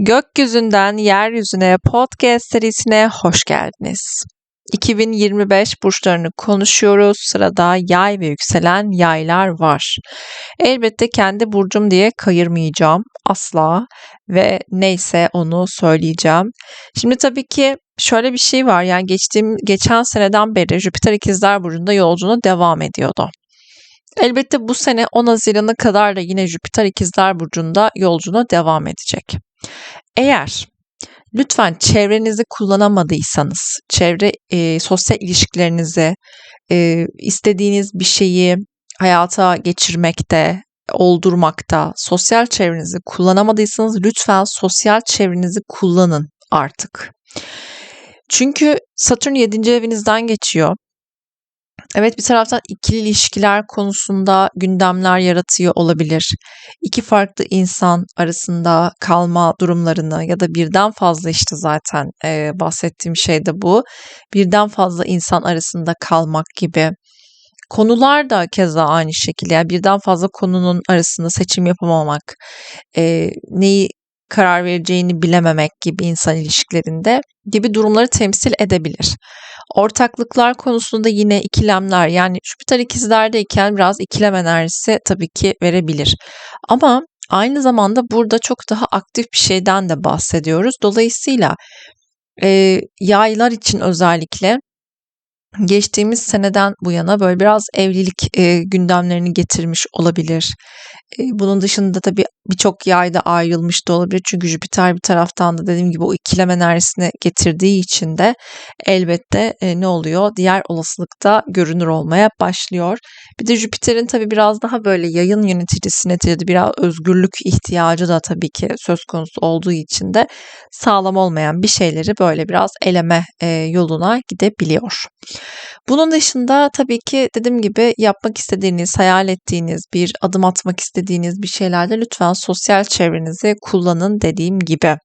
Gökyüzünden Yeryüzüne podcast serisine hoş geldiniz. 2025 burçlarını konuşuyoruz. Sırada yay ve yükselen yaylar var. Elbette kendi burcum diye kayırmayacağım asla ve neyse onu söyleyeceğim. Şimdi tabii ki şöyle bir şey var. Yani geçtiğim geçen seneden beri Jüpiter ikizler burcunda yolculuğuna devam ediyordu. Elbette bu sene 10 Haziran'a kadar da yine Jüpiter ikizler burcunda yolculuğuna devam edecek. Eğer lütfen çevrenizi kullanamadıysanız, çevre e, sosyal ilişkilerinizi, e, istediğiniz bir şeyi hayata geçirmekte, oldurmakta, sosyal çevrenizi kullanamadıysanız lütfen sosyal çevrenizi kullanın artık. Çünkü Satürn 7. evinizden geçiyor. Evet bir taraftan ikili ilişkiler konusunda gündemler yaratıyor olabilir. İki farklı insan arasında kalma durumlarını ya da birden fazla işte zaten e, bahsettiğim şey de bu. Birden fazla insan arasında kalmak gibi. Konular da keza aynı şekilde. Yani birden fazla konunun arasında seçim yapamamak, e, neyi karar vereceğini bilememek gibi insan ilişkilerinde gibi durumları temsil edebilir. Ortaklıklar konusunda yine ikilemler yani Jüpiter ikizlerdeyken biraz ikilem enerjisi tabii ki verebilir. Ama aynı zamanda burada çok daha aktif bir şeyden de bahsediyoruz. Dolayısıyla e, yaylar için özellikle geçtiğimiz seneden bu yana böyle biraz evlilik e, gündemlerini getirmiş olabilir. E, bunun dışında tabii birçok yayda ayrılmış da olabilir. Çünkü Jüpiter bir taraftan da dediğim gibi o ikilem enerjisini getirdiği için de elbette e, ne oluyor? Diğer olasılıkta görünür olmaya başlıyor. Bir de Jüpiter'in tabii biraz daha böyle yayın yöneticisi neticede biraz özgürlük ihtiyacı da tabii ki söz konusu olduğu için de sağlam olmayan bir şeyleri böyle biraz eleme e, yoluna gidebiliyor. Bunun dışında tabii ki dediğim gibi yapmak istediğiniz, hayal ettiğiniz bir adım atmak istediğiniz bir şeylerde lütfen sosyal çevrenizi kullanın dediğim gibi.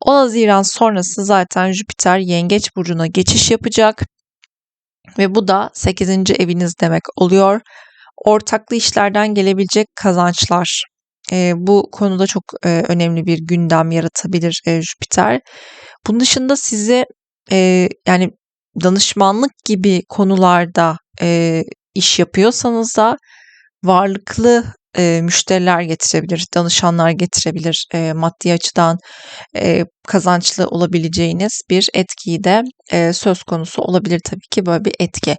10 Haziran sonrası zaten Jüpiter Yengeç burcuna geçiş yapacak ve bu da 8. eviniz demek oluyor. Ortaklı işlerden gelebilecek kazançlar. E, bu konuda çok e, önemli bir gündem yaratabilir e, Jüpiter. Bunun dışında sizi e, yani danışmanlık gibi konularda e, iş yapıyorsanız da varlıklı e, müşteriler getirebilir, danışanlar getirebilir, e, maddi açıdan e, kazançlı olabileceğiniz bir etkiyi de e, söz konusu olabilir tabii ki böyle bir etki.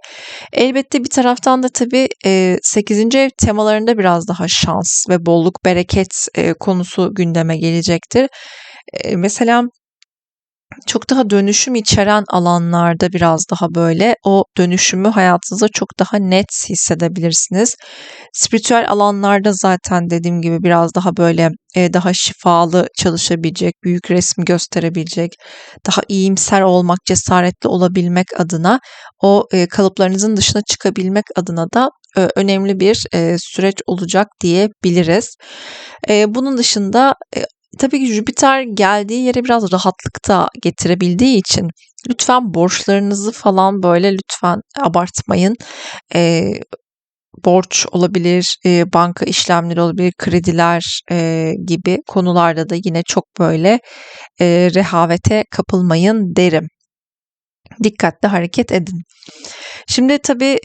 Elbette bir taraftan da tabii e, 8. ev temalarında biraz daha şans ve bolluk, bereket e, konusu gündeme gelecektir. E, mesela çok daha dönüşüm içeren alanlarda biraz daha böyle o dönüşümü hayatınızda çok daha net hissedebilirsiniz. Spiritüel alanlarda zaten dediğim gibi biraz daha böyle e, daha şifalı çalışabilecek, büyük resmi gösterebilecek, daha iyimser olmak, cesaretli olabilmek adına o e, kalıplarınızın dışına çıkabilmek adına da e, önemli bir süreç olacak diyebiliriz. Bunun dışında tabii ki Jüpiter geldiği yere biraz rahatlık da getirebildiği için lütfen borçlarınızı falan böyle lütfen abartmayın. E, borç olabilir, e, banka işlemleri olabilir, krediler e, gibi konularda da yine çok böyle e, rehavete kapılmayın derim. Dikkatli hareket edin. Şimdi tabii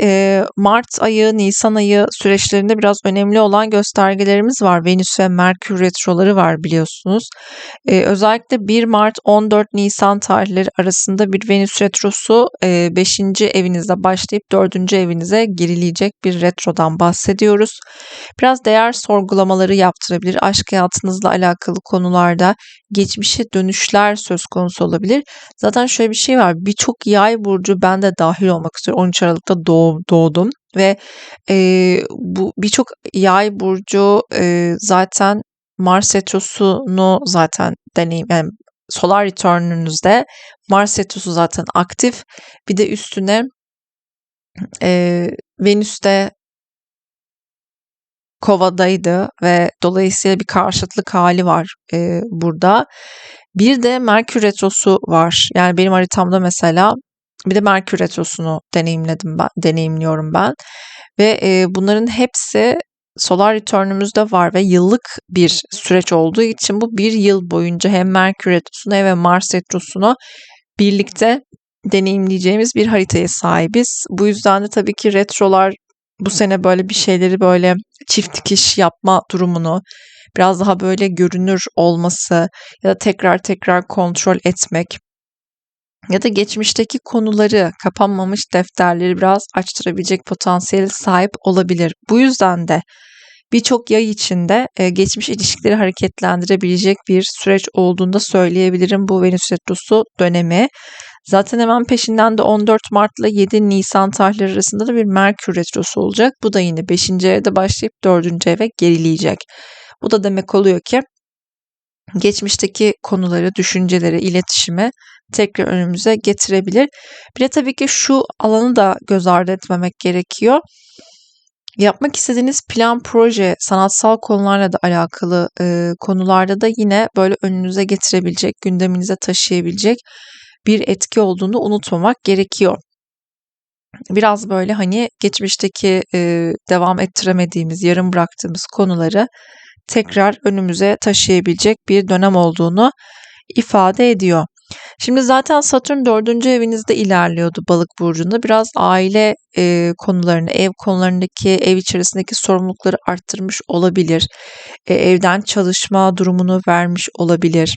Mart ayı, Nisan ayı süreçlerinde biraz önemli olan göstergelerimiz var. Venüs ve Merkür retroları var biliyorsunuz. Özellikle 1 Mart 14 Nisan tarihleri arasında bir Venüs retrosu 5. evinizde başlayıp 4. evinize girileyecek bir retrodan bahsediyoruz. Biraz değer sorgulamaları yaptırabilir. Aşk hayatınızla alakalı konularda geçmişe dönüşler söz konusu olabilir. Zaten şöyle bir şey var. Birçok yay burcu ben de dahil olmak üzere 13 Aralık'ta doğdum ve e, bu birçok yay burcu e, zaten Mars retrosunu zaten deneyim yani solar return'ünüzde Mars retrosu zaten aktif. Bir de üstüne e, Venüs'te kovadaydı ve dolayısıyla bir karşıtlık hali var e, burada. Bir de Merkür retrosu var. Yani benim haritamda mesela bir de Merkür retrosunu deneyimledim ben, deneyimliyorum ben. Ve e, bunların hepsi solar return'ümüz de var ve yıllık bir süreç olduğu için bu bir yıl boyunca hem Merkür Retrosu'nu hem Mars Retrosu'nu birlikte deneyimleyeceğimiz bir haritaya sahibiz. Bu yüzden de tabii ki retrolar bu sene böyle bir şeyleri böyle çift dikiş yapma durumunu biraz daha böyle görünür olması ya da tekrar tekrar kontrol etmek ya da geçmişteki konuları, kapanmamış defterleri biraz açtırabilecek potansiyeli sahip olabilir. Bu yüzden de birçok yay içinde e, geçmiş ilişkileri hareketlendirebilecek bir süreç olduğunu da söyleyebilirim bu Venüs Retrosu dönemi. Zaten hemen peşinden de 14 Mart ile 7 Nisan tarihleri arasında da bir Merkür Retrosu olacak. Bu da yine 5. evde başlayıp 4. eve gerileyecek. Bu da demek oluyor ki geçmişteki konuları, düşünceleri, iletişimi tekrar önümüze getirebilir. Bir de tabii ki şu alanı da göz ardı etmemek gerekiyor. Yapmak istediğiniz plan, proje, sanatsal konularla da alakalı e, konularda da yine böyle önünüze getirebilecek, gündeminize taşıyabilecek bir etki olduğunu unutmamak gerekiyor. Biraz böyle hani geçmişteki e, devam ettiremediğimiz, yarım bıraktığımız konuları tekrar önümüze taşıyabilecek bir dönem olduğunu ifade ediyor. Şimdi zaten Satürn dördüncü evinizde ilerliyordu balık burcunda. Biraz aile e, konularını, ev konularındaki, ev içerisindeki sorumlulukları arttırmış olabilir. E, evden çalışma durumunu vermiş olabilir.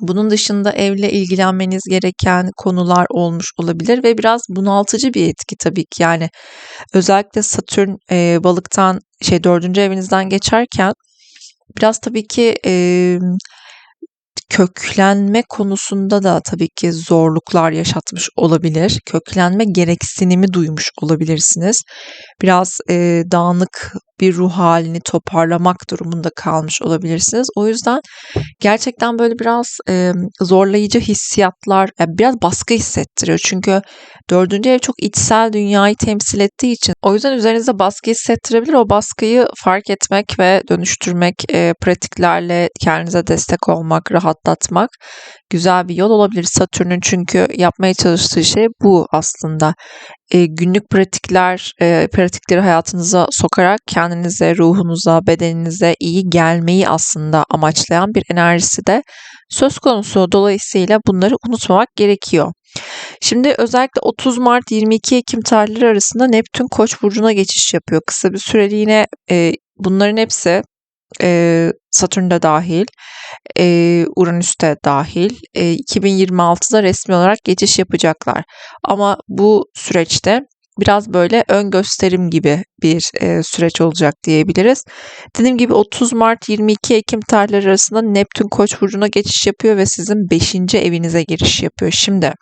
Bunun dışında evle ilgilenmeniz gereken konular olmuş olabilir ve biraz bunaltıcı bir etki tabii ki. Yani özellikle Satürn e, balıktan şey dördüncü evinizden geçerken biraz tabii ki e, köklenme konusunda da tabii ki zorluklar yaşatmış olabilir. Köklenme gereksinimi duymuş olabilirsiniz. Biraz e, dağınık bir ruh halini toparlamak durumunda kalmış olabilirsiniz. O yüzden gerçekten böyle biraz e, zorlayıcı hissiyatlar, yani biraz baskı hissettiriyor. Çünkü dördüncü ev çok içsel dünyayı temsil ettiği için o yüzden üzerinizde baskı hissettirebilir. O baskıyı fark etmek ve dönüştürmek, e, pratiklerle kendinize destek olmak, rahatlatmak güzel bir yol olabilir. Satürn'ün çünkü yapmaya çalıştığı şey bu aslında. E, günlük pratikler, e, pratikleri hayatınıza sokarak kendinize, ruhunuza, bedeninize iyi gelmeyi aslında amaçlayan bir enerjisi de söz konusu. Dolayısıyla bunları unutmamak gerekiyor. Şimdi özellikle 30 Mart 22 Ekim tarihleri arasında Neptün Koç burcuna geçiş yapıyor. Kısa bir süreliğine e, bunların hepsi e, Satürn de dahil, e, Uranüs de dahil e, 2026'da resmi olarak geçiş yapacaklar. Ama bu süreçte biraz böyle ön gösterim gibi bir e, süreç olacak diyebiliriz. Dediğim gibi 30 Mart 22 Ekim tarihleri arasında Neptün Koç burcuna geçiş yapıyor ve sizin 5. evinize giriş yapıyor. Şimdi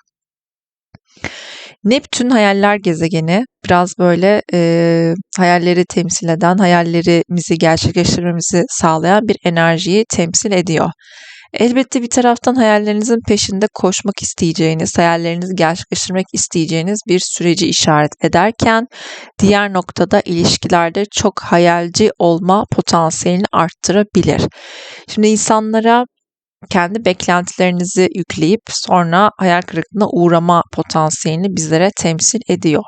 Neptün hayaller gezegeni biraz böyle e, hayalleri temsil eden, hayallerimizi gerçekleştirmemizi sağlayan bir enerjiyi temsil ediyor. Elbette bir taraftan hayallerinizin peşinde koşmak isteyeceğiniz, hayallerinizi gerçekleştirmek isteyeceğiniz bir süreci işaret ederken diğer noktada ilişkilerde çok hayalci olma potansiyelini arttırabilir. Şimdi insanlara kendi beklentilerinizi yükleyip sonra hayal kırıklığına uğrama potansiyelini bizlere temsil ediyor.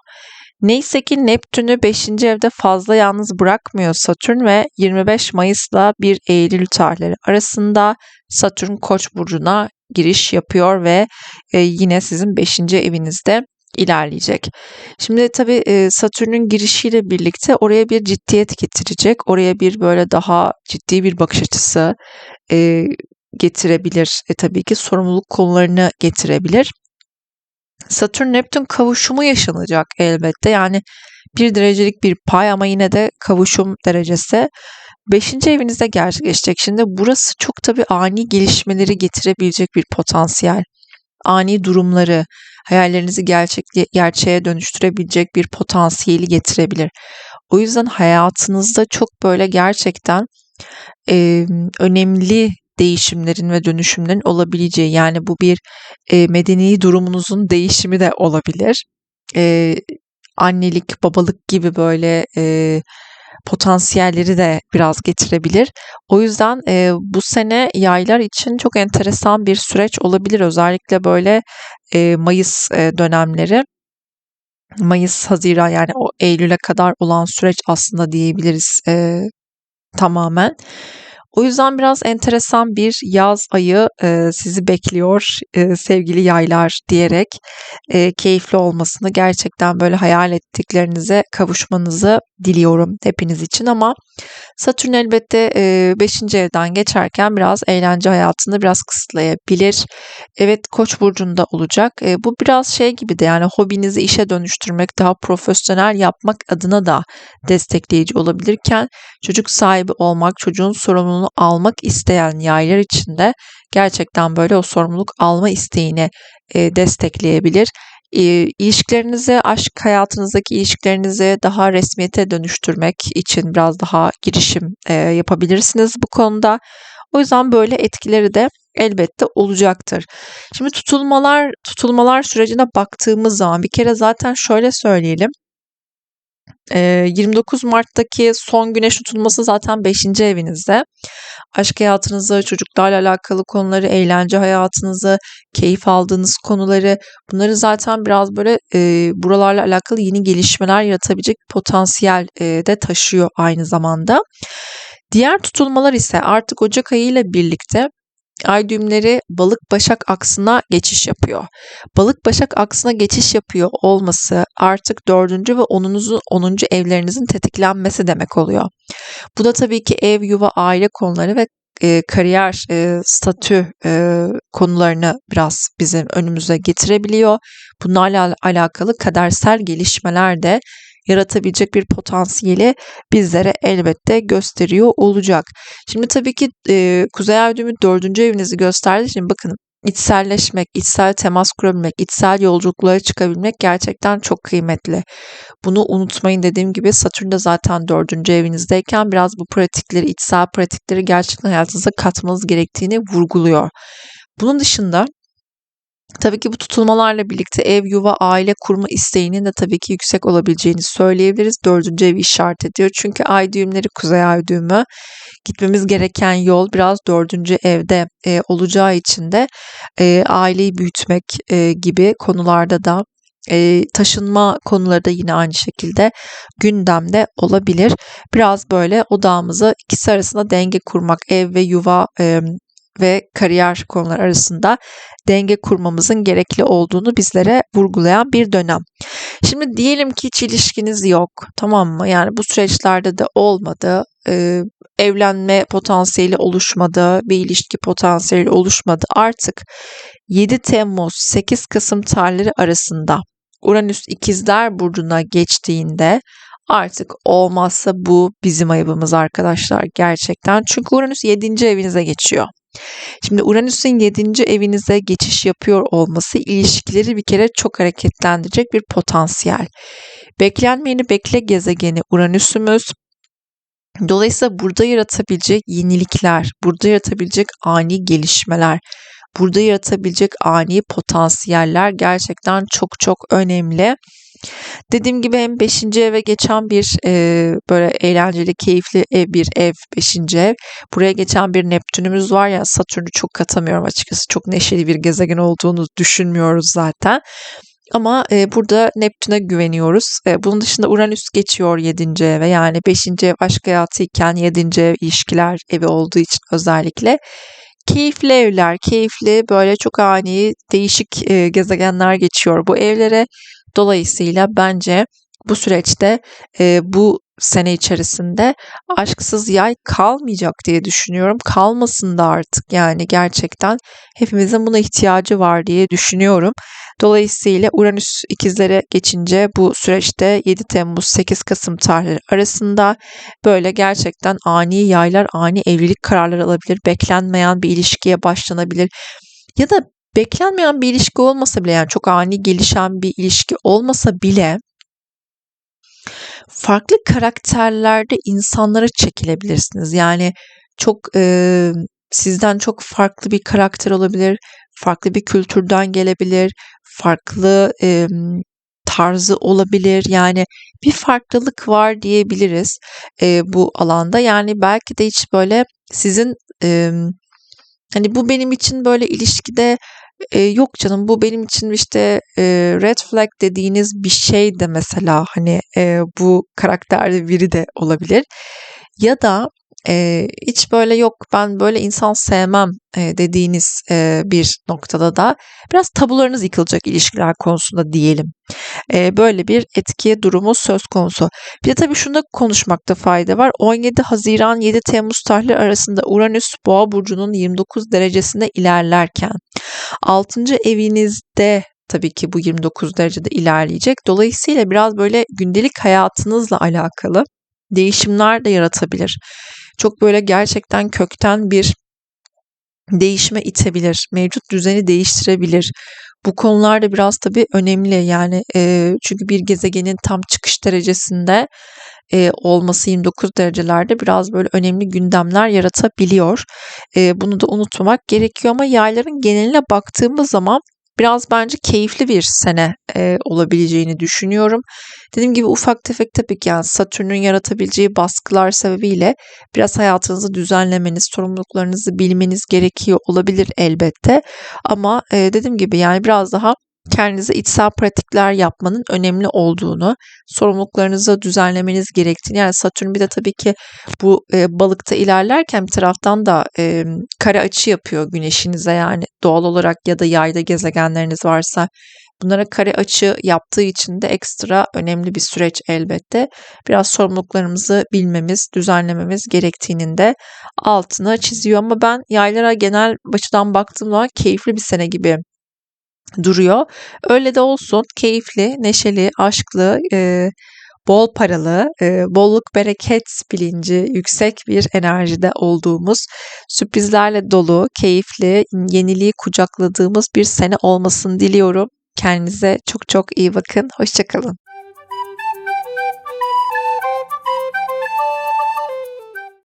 Neyse ki Neptün'ü 5. evde fazla yalnız bırakmıyor Satürn ve 25 Mayıs'la 1 Eylül tarihleri arasında Satürn Koç burcuna giriş yapıyor ve e, yine sizin 5. evinizde ilerleyecek. Şimdi tabii e, Satürn'ün girişiyle birlikte oraya bir ciddiyet getirecek. Oraya bir böyle daha ciddi bir bakış açısı, e, getirebilir. E, tabii ki sorumluluk konularını getirebilir. Satürn Neptün kavuşumu yaşanacak elbette. Yani bir derecelik bir pay ama yine de kavuşum derecesi. Beşinci evinizde gerçekleşecek. Şimdi burası çok tabii ani gelişmeleri getirebilecek bir potansiyel. Ani durumları, hayallerinizi gerçekliğe, gerçeğe dönüştürebilecek bir potansiyeli getirebilir. O yüzden hayatınızda çok böyle gerçekten e, önemli değişimlerin ve dönüşümlerin olabileceği yani bu bir e, medeni durumunuzun değişimi de olabilir. E, annelik, babalık gibi böyle e, potansiyelleri de biraz getirebilir. O yüzden e, bu sene yaylar için çok enteresan bir süreç olabilir. Özellikle böyle e, Mayıs e, dönemleri Mayıs, Haziran yani o Eylül'e kadar olan süreç aslında diyebiliriz e, tamamen. O yüzden biraz enteresan bir yaz ayı e, sizi bekliyor e, sevgili yaylar diyerek e, keyifli olmasını gerçekten böyle hayal ettiklerinize kavuşmanızı diliyorum hepiniz için ama Satürn elbette 5. E, evden geçerken biraz eğlence hayatını biraz kısıtlayabilir. Evet Koç burcunda olacak. E, bu biraz şey gibi de yani hobinizi işe dönüştürmek, daha profesyonel yapmak adına da destekleyici olabilirken çocuk sahibi olmak, çocuğun sorumluluğunu almak isteyen yaylar için de gerçekten böyle o sorumluluk alma isteğini e, destekleyebilir e, ilişkilerinizi, aşk hayatınızdaki ilişkilerinizi daha resmiyete dönüştürmek için biraz daha girişim e, yapabilirsiniz bu konuda. O yüzden böyle etkileri de elbette olacaktır. Şimdi tutulmalar tutulmalar sürecine baktığımız zaman bir kere zaten şöyle söyleyelim. 29 Mart'taki son güneş tutulması zaten 5. evinizde. Aşk hayatınızı, çocuklarla alakalı konuları, eğlence hayatınızı, keyif aldığınız konuları bunları zaten biraz böyle e, buralarla alakalı yeni gelişmeler yaratabilecek potansiyel e, de taşıyor aynı zamanda. Diğer tutulmalar ise artık Ocak ayı ile birlikte ay düğümleri balık başak aksına geçiş yapıyor. Balık başak aksına geçiş yapıyor olması artık dördüncü ve onunuzun onuncu evlerinizin tetiklenmesi demek oluyor. Bu da tabii ki ev, yuva, aile konuları ve e, kariyer, e, statü e, konularını biraz bizim önümüze getirebiliyor. Bunlarla alakalı kadersel gelişmeler de yaratabilecek bir potansiyeli bizlere elbette gösteriyor olacak. Şimdi tabii ki e, Kuzey Ay düğümü dördüncü evinizi gösterdi. Şimdi bakın içselleşmek, içsel temas kurabilmek, içsel yolculuklara çıkabilmek gerçekten çok kıymetli. Bunu unutmayın dediğim gibi Satürn de zaten dördüncü evinizdeyken biraz bu pratikleri, içsel pratikleri gerçekten hayatınıza katmanız gerektiğini vurguluyor. Bunun dışında Tabii ki bu tutulmalarla birlikte ev, yuva, aile kurma isteğinin de tabii ki yüksek olabileceğini söyleyebiliriz. Dördüncü evi işaret ediyor. Çünkü ay düğümleri kuzey ay düğümü. Gitmemiz gereken yol biraz dördüncü evde e, olacağı için de e, aileyi büyütmek e, gibi konularda da e, taşınma konuları da yine aynı şekilde gündemde olabilir. Biraz böyle odağımızı ikisi arasında denge kurmak, ev ve yuva e, ve kariyer konuları arasında denge kurmamızın gerekli olduğunu bizlere vurgulayan bir dönem. Şimdi diyelim ki hiç ilişkiniz yok tamam mı? Yani bu süreçlerde de olmadı. Ee, evlenme potansiyeli oluşmadı, bir ilişki potansiyeli oluşmadı. Artık 7 Temmuz 8 Kasım tarihleri arasında Uranüs ikizler burcuna geçtiğinde artık olmazsa bu bizim ayıbımız arkadaşlar gerçekten. Çünkü Uranüs 7. evinize geçiyor. Şimdi Uranüs'ün 7. evinize geçiş yapıyor olması ilişkileri bir kere çok hareketlendirecek bir potansiyel. Beklenmeyeni bekle gezegeni Uranüs'ümüz Dolayısıyla burada yaratabilecek yenilikler, burada yaratabilecek ani gelişmeler, burada yaratabilecek ani potansiyeller gerçekten çok çok önemli. Dediğim gibi hem 5. eve geçen bir e, böyle eğlenceli, keyifli ev bir ev 5. ev. Buraya geçen bir Neptünümüz var ya Satürn'ü çok katamıyorum açıkçası. Çok neşeli bir gezegen olduğunu düşünmüyoruz zaten. Ama e, burada Neptün'e güveniyoruz. E, bunun dışında Uranüs geçiyor 7. eve. Yani 5. ev aşk hayatı iken 7. ev ilişkiler evi olduğu için özellikle. Keyifli evler, keyifli böyle çok ani değişik e, gezegenler geçiyor bu evlere. Dolayısıyla bence bu süreçte e, bu sene içerisinde aşksız yay kalmayacak diye düşünüyorum. Kalmasın da artık yani gerçekten hepimizin buna ihtiyacı var diye düşünüyorum. Dolayısıyla Uranüs ikizlere geçince bu süreçte 7 Temmuz 8 Kasım tarihleri arasında böyle gerçekten ani yaylar, ani evlilik kararları alabilir. Beklenmeyen bir ilişkiye başlanabilir. Ya da beklenmeyen bir ilişki olmasa bile yani çok ani gelişen bir ilişki olmasa bile farklı karakterlerde insanlara çekilebilirsiniz. Yani çok e, sizden çok farklı bir karakter olabilir, farklı bir kültürden gelebilir, farklı e, tarzı olabilir. Yani bir farklılık var diyebiliriz e, bu alanda. Yani belki de hiç böyle sizin e, hani bu benim için böyle ilişkide e, yok canım bu benim için işte e, red flag dediğiniz bir şey de mesela hani e, bu karakterde biri de olabilir. Ya da e, hiç böyle yok ben böyle insan sevmem e, dediğiniz e, bir noktada da biraz tabularınız yıkılacak ilişkiler konusunda diyelim. E, böyle bir etki durumu söz konusu. Bir de tabii şunda konuşmakta fayda var. 17 Haziran 7 Temmuz tarihleri arasında Uranüs Boğa burcunun 29 derecesinde ilerlerken 6. evinizde tabii ki bu 29 derecede ilerleyecek. Dolayısıyla biraz böyle gündelik hayatınızla alakalı değişimler de yaratabilir. Çok böyle gerçekten kökten bir değişime itebilir. Mevcut düzeni değiştirebilir. Bu konular da biraz tabii önemli yani e, çünkü bir gezegenin tam çıkış derecesinde e, olması 29 derecelerde biraz böyle önemli gündemler yaratabiliyor. E, bunu da unutmamak gerekiyor ama yayların geneline baktığımız zaman biraz bence keyifli bir sene e, olabileceğini düşünüyorum. Dediğim gibi ufak tefek tabii ki yani Satürn'ün yaratabileceği baskılar sebebiyle biraz hayatınızı düzenlemeniz, sorumluluklarınızı bilmeniz gerekiyor olabilir elbette. Ama e, dediğim gibi yani biraz daha kendinize içsel pratikler yapmanın önemli olduğunu, sorumluluklarınızı düzenlemeniz gerektiğini. Yani Satürn bir de tabii ki bu e, balıkta ilerlerken bir taraftan da e, kare açı yapıyor güneşinize yani doğal olarak ya da yayda gezegenleriniz varsa bunlara kare açı yaptığı için de ekstra önemli bir süreç elbette. Biraz sorumluluklarımızı bilmemiz, düzenlememiz gerektiğinin de altını çiziyor ama ben yaylara genel açıdan baktığım zaman keyifli bir sene gibi duruyor. Öyle de olsun keyifli, neşeli, aşklı, e, bol paralı, e, bolluk bereket bilinci yüksek bir enerjide olduğumuz, sürprizlerle dolu, keyifli, yeniliği kucakladığımız bir sene olmasını diliyorum. Kendinize çok çok iyi bakın. Hoşçakalın.